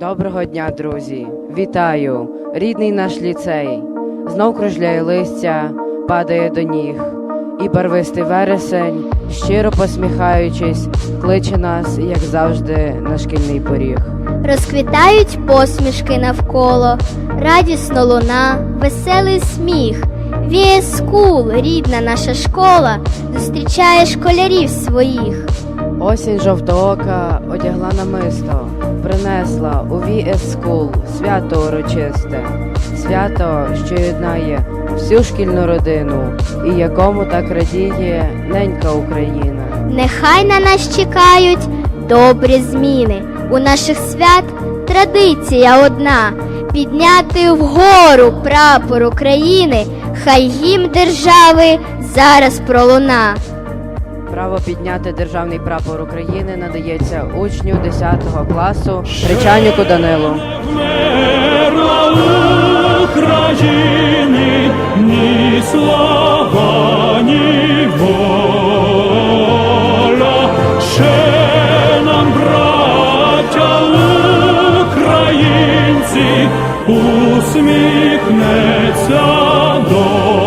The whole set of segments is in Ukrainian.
Доброго дня, друзі! Вітаю! Рідний наш ліцей. Знов кружляє листя, падає до ніг. І барвистий вересень, щиро посміхаючись, кличе нас, як завжди, на шкільний поріг. Розквітають посмішки навколо, радісно луна, веселий сміх. Віє скул, рідна наша школа, зустрічає школярів своїх. Осінь жовтоока одягла намисто, принесла у School свято урочисте, свято, що єднає всю шкільну родину, і якому так радіє ненька Україна. Нехай на нас чекають добрі зміни. У наших свят традиція одна підняти вгору прапор України, хай гімн держави зараз пролуна. Право підняти державний прапор України надається учню 10 класу Речаніку Данилу. України ні воля. Ще нам, браття українці, усміхнеться доля.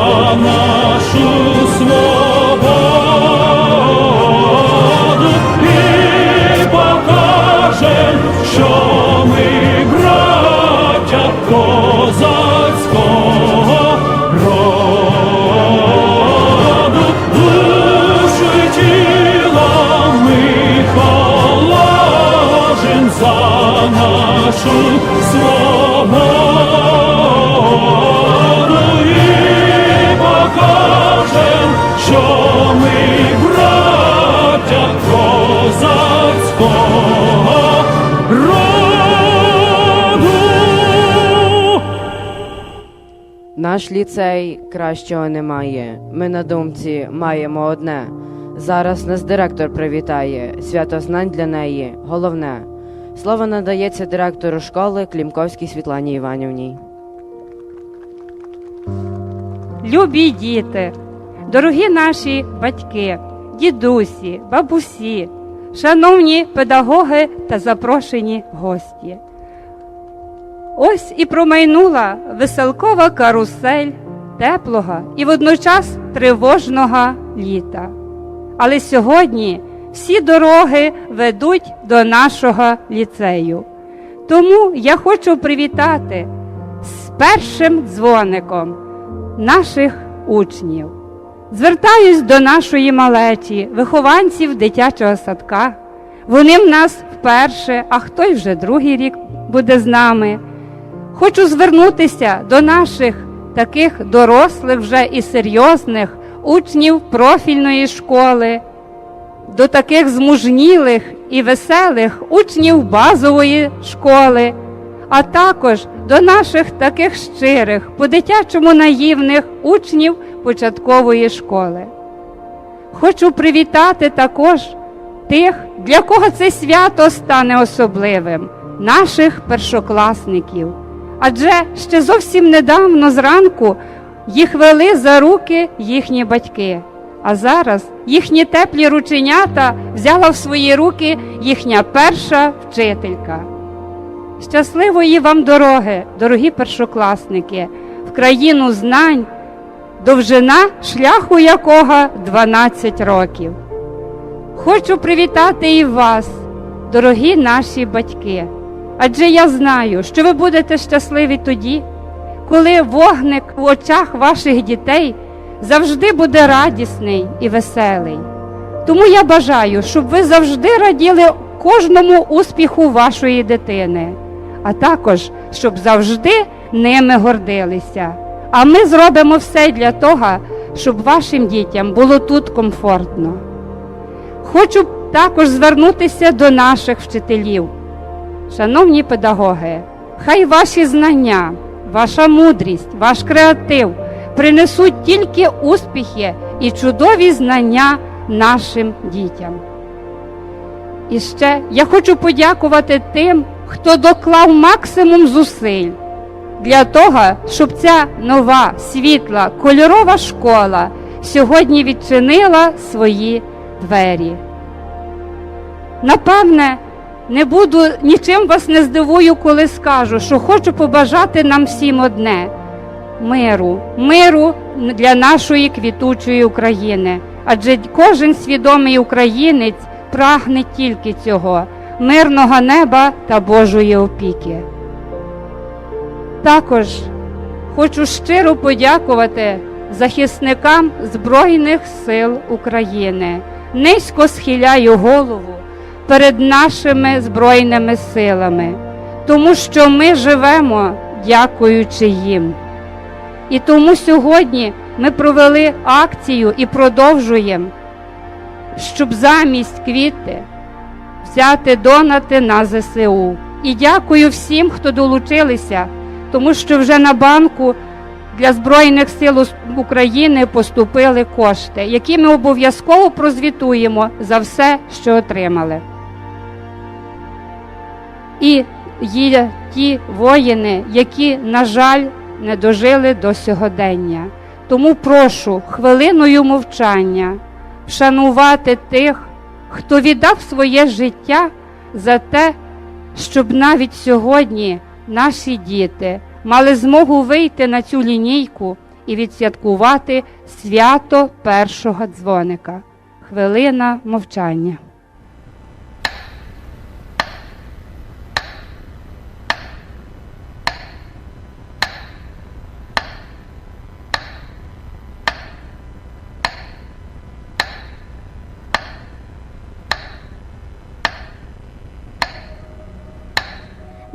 покажем, що ми браття. Наш ліцей кращого немає. Ми на думці маємо одне. Зараз нас директор привітає. Свято знань для неї головне. Слово надається директору школи Клімковській Світлані Іванівні. Любі діти, дорогі наші батьки, дідусі, бабусі, шановні педагоги та запрошені гості. Ось і промайнула веселкова карусель теплого і водночас тривожного літа. Але сьогодні всі дороги ведуть до нашого ліцею. Тому я хочу привітати з першим дзвоником наших учнів. Звертаюсь до нашої малечі, вихованців дитячого садка. Вони в нас вперше, а хто й вже другий рік буде з нами. Хочу звернутися до наших таких дорослих вже і серйозних учнів профільної школи, до таких змужнілих і веселих учнів базової школи, а також до наших таких щирих, по-дитячому наївних учнів початкової школи. Хочу привітати також тих, для кого це свято стане особливим, наших першокласників. Адже ще зовсім недавно зранку їх вели за руки їхні батьки. А зараз їхні теплі рученята взяла в свої руки їхня перша вчителька. Щасливої вам дороги, дорогі першокласники, в країну знань, довжина шляху якого 12 років. Хочу привітати і вас, дорогі наші батьки, адже я знаю, що ви будете щасливі тоді, коли вогник в очах ваших дітей завжди буде радісний і веселий. Тому я бажаю, щоб ви завжди раділи кожному успіху вашої дитини, а також щоб завжди ними гордилися. А ми зробимо все для того, щоб вашим дітям було тут комфортно. Хочу також звернутися до наших вчителів. Шановні педагоги, хай ваші знання, ваша мудрість, ваш креатив принесуть тільки успіхи і чудові знання нашим дітям. І ще я хочу подякувати тим, хто доклав максимум зусиль для того, щоб ця нова світла кольорова школа сьогодні відчинила свої двері. Напевне, не буду нічим вас не здивую, коли скажу, що хочу побажати нам всім одне миру, миру для нашої квітучої України. Адже кожен свідомий українець прагне тільки цього мирного неба та Божої опіки. Також хочу щиро подякувати захисникам Збройних сил України. Низько схиляю голову перед нашими Збройними силами, тому що ми живемо дякуючи їм. І тому сьогодні ми провели акцію і продовжуємо, щоб замість квіти взяти донати на ЗСУ. І дякую всім, хто долучилися, тому що вже на банку для Збройних сил України поступили кошти, які ми обов'язково прозвітуємо за все, що отримали. І є ті воїни, які, на жаль, не дожили до сьогодення. Тому прошу хвилиною мовчання вшанувати тих, хто віддав своє життя за те, щоб навіть сьогодні наші діти мали змогу вийти на цю лінійку і відсвяткувати свято першого дзвоника. Хвилина мовчання.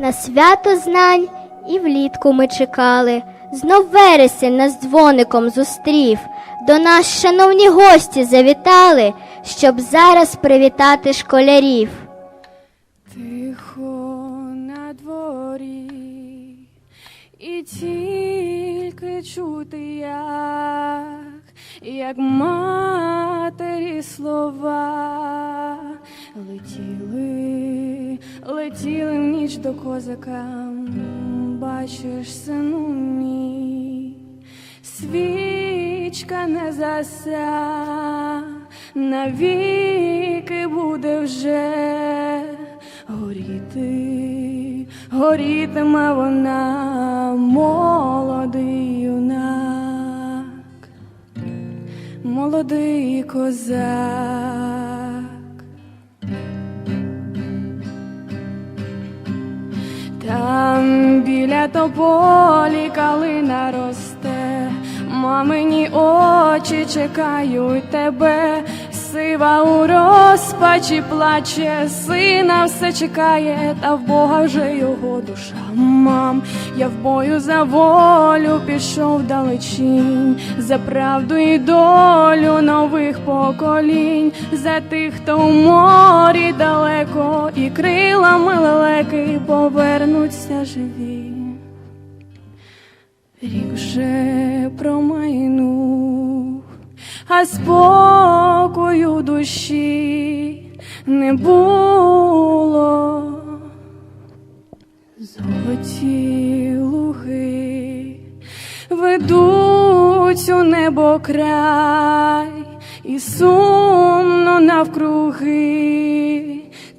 На свято знань і влітку ми чекали. Знов вересень нас дзвоником зустрів. До нас, шановні гості, завітали, щоб зараз привітати школярів. Тихо на дворі, і тільки чути, як, як матері слова. Летіли, летіли в ніч до козака, бачиш, сину мій, свічка не зася, навіки буде вже горіти, горітиме вона, молодий юнак, молодий козак. Там біля тополі калина росте, мамині очі чекають тебе, сива у розпачі плаче, сина все чекає, та в Бога вже його душа. Мам, я в бою за волю пішов далечінь, за правду і долю нових поколінь, за тих, хто у морі далеко, і крилами лелеки повернуться живі. Рік вже промайнув, а спокою душі не було. Золоті луги ведуть у небо край, і сумно навкруги,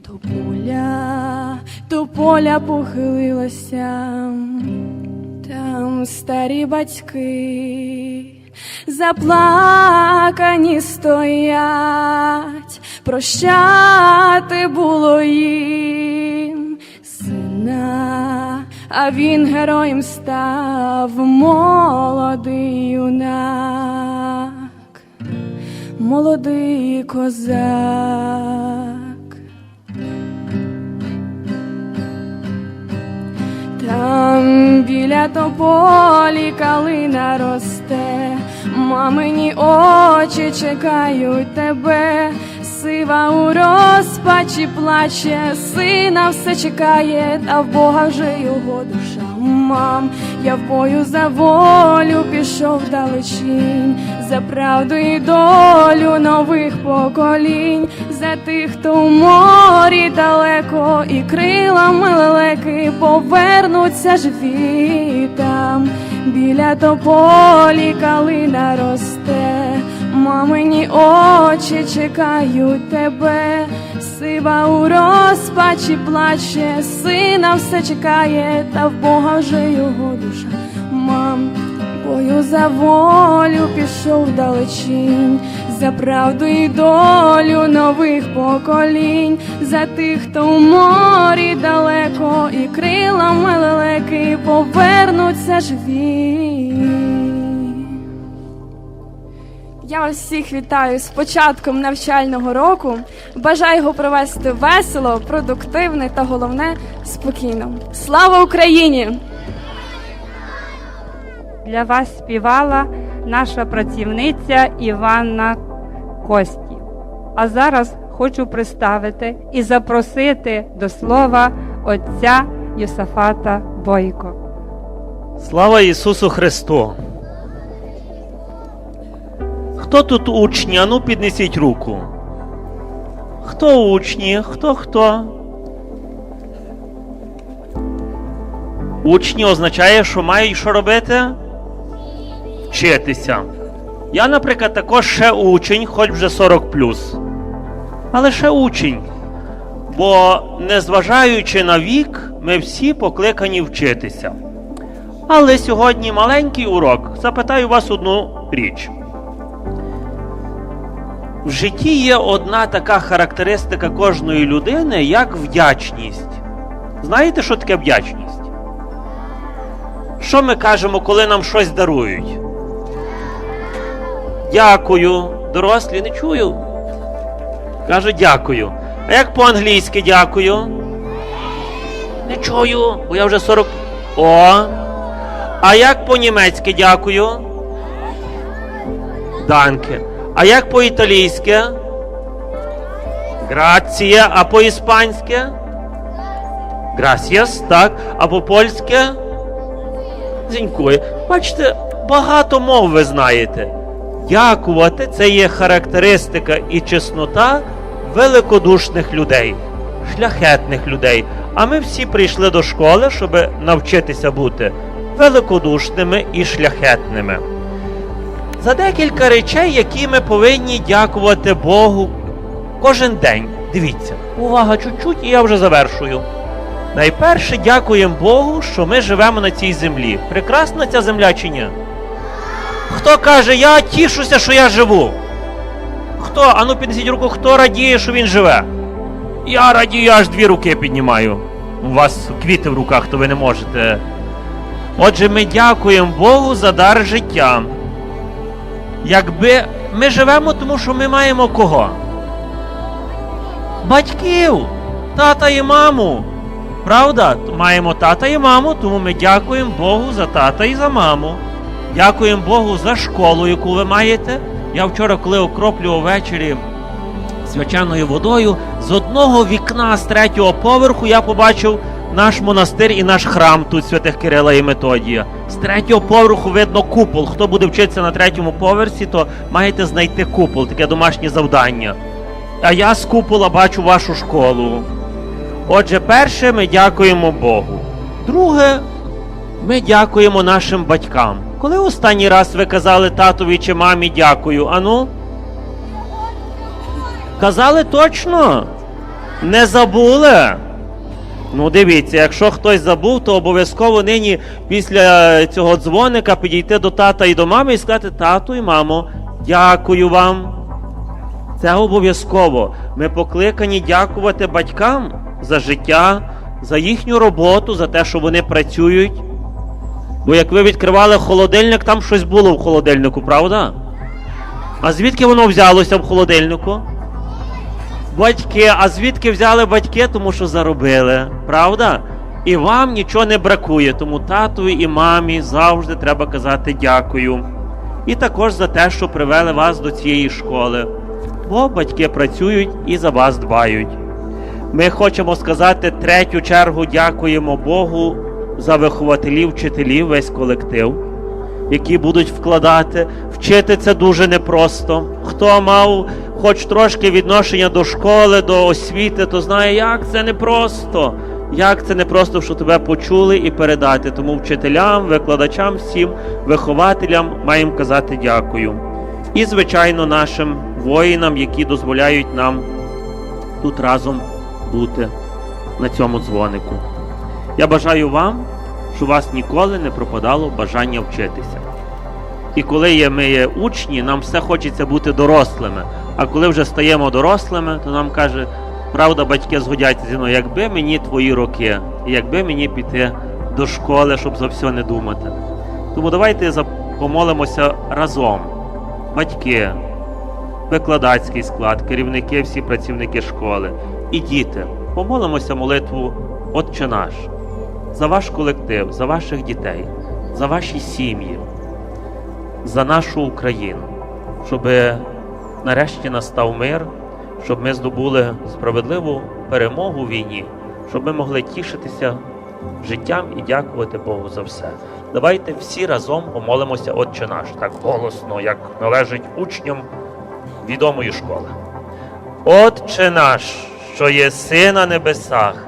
то поля, то поля похилилося, там старі батьки. Заплакані стоять, прощати було їм сина, а він героєм став молодий юнак, молодий козак. Біля тополі калина росте, мамині очі чекають тебе, Сива у розпачі плаче, сина все чекає, та в Бога вже його душа. Мам, я в бою за волю пішов далечінь, за правду і долю нових поколінь, за тих, хто в морі далеко, і крилами лелеки повернуться живі там. Біля тополі калина росте, мамині очі чекають тебе, сива у розпачі плаче, сина все чекає, та в Бога вже його душа. Мам, бою за волю пішов далечінь, за правду і долю нових поколінь, за тих, хто в морі далеко, і крилами лелеки повернуться живі. Я вас всіх вітаю з початком навчального року. Бажаю його провести весело, продуктивно та головне спокійно. Слава Україні! Для вас співала наша працівниця Іванна Кості. А зараз хочу представити і запросити до слова отця Йосафата Бойко. Слава Ісусу Христу! Хто тут учні? Ану піднесіть руку. Хто учні? Хто хто? Учні означає, що мають що робити? Вчитися. Я, наприклад, також ще учень, хоч вже 40 Але ще учень. Бо, незважаючи на вік, ми всі покликані вчитися. Але сьогодні маленький урок. Запитаю вас одну річ. В житті є одна така характеристика кожної людини, як вдячність. Знаєте, що таке вдячність? Що ми кажемо, коли нам щось дарують? Дякую. Дорослі не чую. Кажу дякую. А як по-англійськи дякую? Не чую, бо я вже 40. О! А як по-німецьки дякую? Данке. А як по-італійськи? Грація. А по-іспанськи? Грасіас, так. А по-польськи? Дзінькує. Бачите, багато мов ви знаєте. Дякувати це є характеристика і чеснота великодушних людей, шляхетних людей. А ми всі прийшли до школи, щоб навчитися бути великодушними і шляхетними. За декілька речей, які ми повинні дякувати Богу кожен день. Дивіться, увага чуть-чуть, і я вже завершую. Найперше дякуємо Богу, що ми живемо на цій землі. Прекрасна ця земля чи ні? Хто каже, я тішуся, що я живу? Хто? Ану піднесіть руку, хто радіє, що він живе? Я радію, я аж дві руки піднімаю. У вас квіти в руках, то ви не можете. Отже, ми дякуємо Богу за дар життя. Якби ми живемо, тому що ми маємо кого? Батьків, тата і маму. Правда? Маємо тата і маму, тому ми дякуємо Богу за тата і за маму. Дякуємо Богу за школу, яку ви маєте. Я вчора, коли окроплював ввечері свячаною водою, з одного вікна з третього поверху я побачив наш монастир і наш храм тут святих Кирила і Методія. З третього поверху видно купол. Хто буде вчитися на третьому поверсі, то маєте знайти купол, таке домашнє завдання. А я з купола бачу вашу школу. Отже, перше, ми дякуємо Богу. Друге, ми дякуємо нашим батькам. Коли останній раз ви казали татові чи мамі дякую? Ану? Казали точно? Не забули? Ну, дивіться, якщо хтось забув, то обов'язково нині після цього дзвоника підійти до тата і до мами і сказати: тату і мамо, дякую вам. Це обов'язково. Ми покликані дякувати батькам за життя, за їхню роботу, за те, що вони працюють. Бо як ви відкривали холодильник, там щось було в холодильнику, правда? А звідки воно взялося в холодильнику? Батьки, а звідки взяли батьки, тому що заробили, правда? І вам нічого не бракує, тому татові і мамі завжди треба казати дякую. І також за те, що привели вас до цієї школи. бо батьки працюють і за вас дбають. Ми хочемо сказати третю чергу дякуємо Богу за вихователів, вчителів, весь колектив, які будуть вкладати. Вчити це дуже непросто. Хто мав хоч трошки відношення до школи, до освіти, то знає, як це непросто. Як це непросто, що тебе почули і передати. Тому вчителям, викладачам, всім вихователям маємо казати дякую. І, звичайно, нашим воїнам, які дозволяють нам тут разом бути на цьому дзвонику. Я бажаю вам, щоб у вас ніколи не пропадало бажання вчитися. І коли ми є учні, нам все хочеться бути дорослими. А коли вже стаємо дорослими, то нам каже, правда, батьки згодяться зі мною, якби мені твої роки, і якби мені піти до школи, щоб за все не думати. Тому давайте помолимося разом. Батьки, викладацький склад, керівники, всі працівники школи і діти. Помолимося молитву Отче наш за ваш колектив, за ваших дітей, за ваші сім'ї, за нашу Україну, щоб нарешті настав мир, щоб ми здобули справедливу перемогу в війні, щоб ми могли тішитися життям і дякувати Богу за все. Давайте всі разом помолимося Отче наш, так голосно, як належить учням відомої школи. Отче наш, що єси на небесах,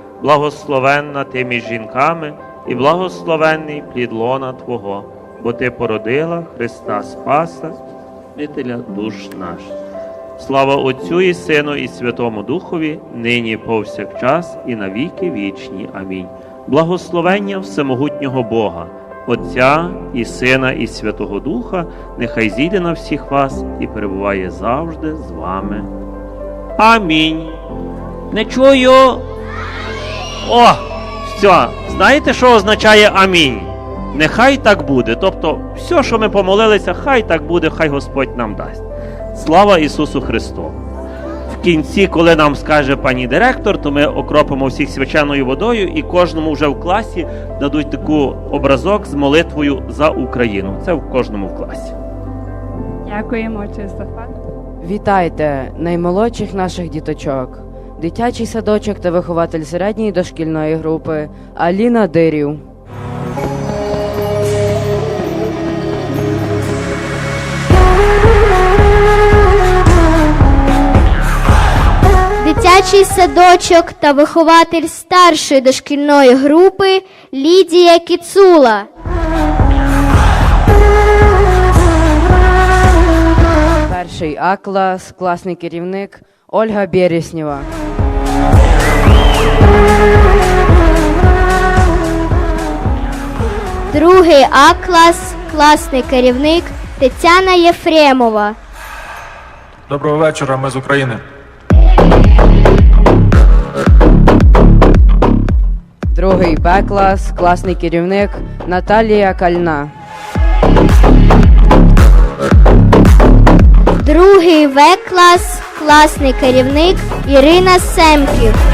благословенна ти між жінками, і благословенний плід лона Твого, бо Ти породила Христа Спаса, Спасителя душ наших. Слава Отцю і Сину, і Святому Духові, нині повсякчас, і на віки вічні. Амінь. Благословення всемогутнього Бога, Отця і Сина, і Святого Духа, нехай зійде на всіх вас і перебуває завжди з вами. Амінь. Не чую. О, все. Знаєте, що означає амінь? Нехай так буде. Тобто, все, що ми помолилися, хай так буде, хай Господь нам дасть. Слава Ісусу Христу! В кінці, коли нам скаже пані директор, то ми окропимо всіх свяченою водою і кожному вже в класі дадуть таку образок з молитвою за Україну. Це в кожному в класі. Дякуємо, отче Вітайте наймолодших наших діточок. Дитячий садочок та вихователь середньої дошкільної групи Аліна Дирів. Дитячий садочок та вихователь старшої дошкільної групи Лідія Кіцула. Перший А клас, класний керівник Ольга Береснєва. Другий А клас, класний керівник Тетяна Єфремова. Доброго вечора, ми з України. Другий Б клас, класний керівник Наталія Кальна. Другий В клас, класний керівник Ірина Семків.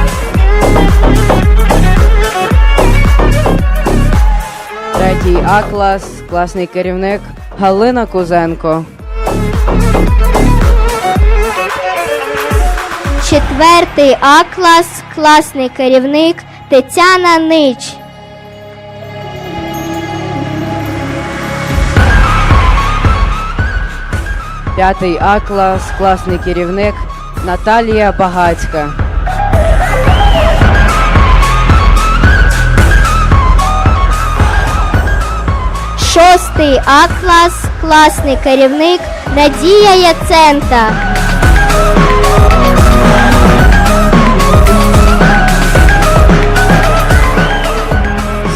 Третій А клас, класний керівник Галина Кузенко. Четвертий А клас, класний керівник Тетяна Нич. П'ятий А клас, класний керівник Наталія Багацька. Шостий А клас, класний керівник Надія Яценка.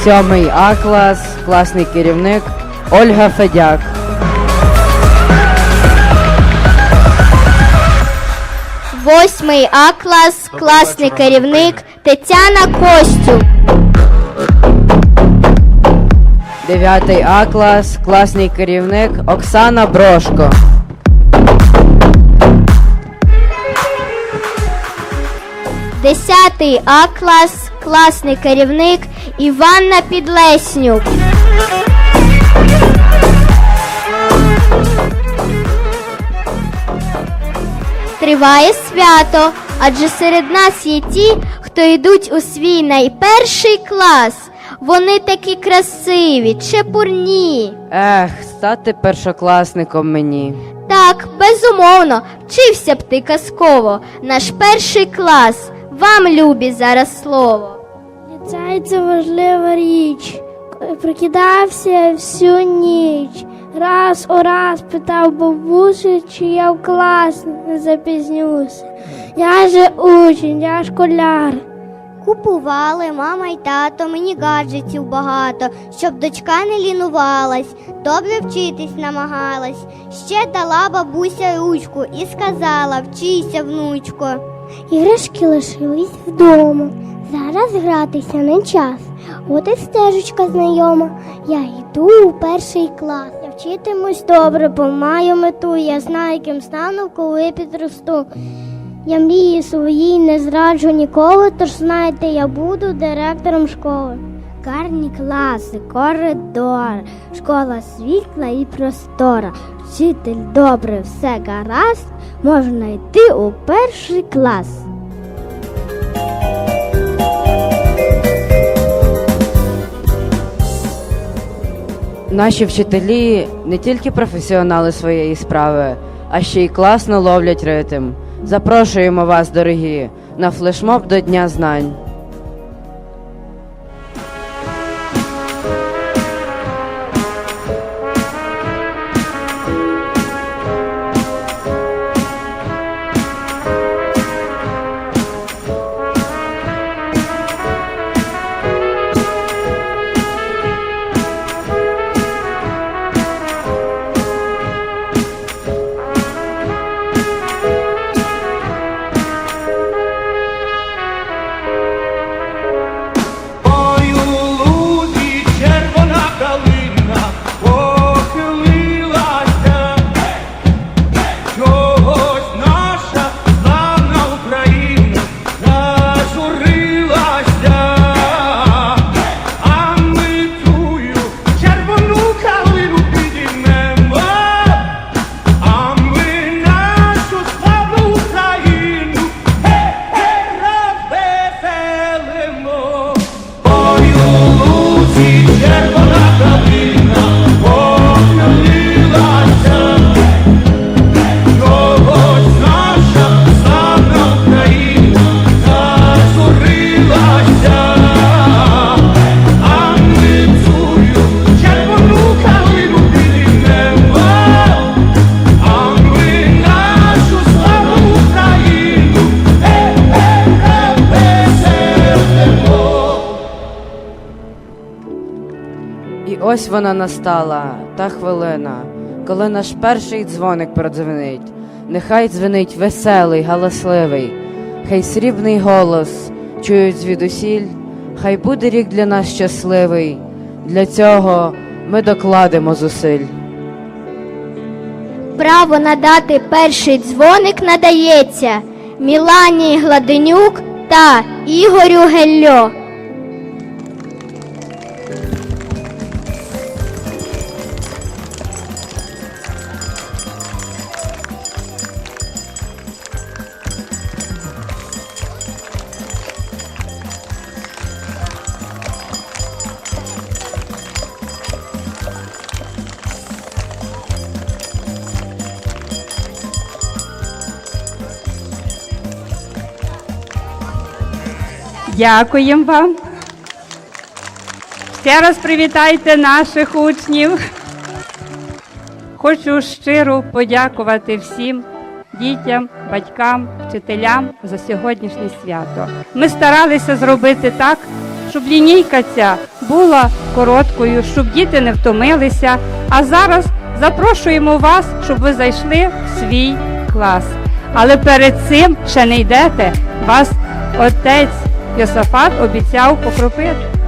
Сьомий А клас, класний керівник Ольга Федяк. Восьмий А клас, класний керівник Тетяна Костюк. 9 А клас, класний керівник Оксана Брошко. Десятий А клас, класний керівник Іванна Підлеснюк. Триває свято, адже серед нас є ті, хто йдуть у свій найперший клас. Вони такі красиві, чепурні. Ех, стати першокласником мені. Так, безумовно, вчився б ти казково. Наш перший клас. Вам, любі, зараз слово. Ліцей це важлива річ. Прокидався всю ніч. Раз у раз питав бабусю, чи я в клас не запізнюся. Я же учень, я школяр. Купували мама й тато мені гаджетів багато, щоб дочка не лінувалась, добре вчитись намагалась. Ще дала бабуся ручку і сказала вчися, внучко. Іграшки лишились вдома. Зараз гратися не час. От і стежечка знайома. Я йду у перший клас. Я вчитимусь добре, бо маю мету. Я знаю, ким стану, коли підросту. Я мрії своїй не зраджу ніколи, тож знаєте, я буду директором школи. Гарні класи, коридор, школа світла і простора. Вчитель добре, все гаразд, можна йти у перший клас. Наші вчителі не тільки професіонали своєї справи, а ще й класно ловлять ритм. Запрошуємо вас, дорогі, на флешмоб до Дня знань. Вона настала, та хвилина, коли наш перший дзвоник продзвенить. Нехай дзвенить веселий, галасливий, хай срібний голос чують звідусіль, хай буде рік для нас щасливий. Для цього ми докладемо зусиль. Право надати перший дзвоник надається Мілані Гладенюк та Ігорю Гельо. Дякуємо вам. Ще раз привітайте наших учнів. Хочу щиро подякувати всім дітям, батькам, вчителям за сьогоднішнє свято. Ми старалися зробити так, щоб лінійка ця була короткою, щоб діти не втомилися. А зараз запрошуємо вас, щоб ви зайшли в свій клас. Але перед цим ще не йдете, вас отець Йосафат обіцяв покропити.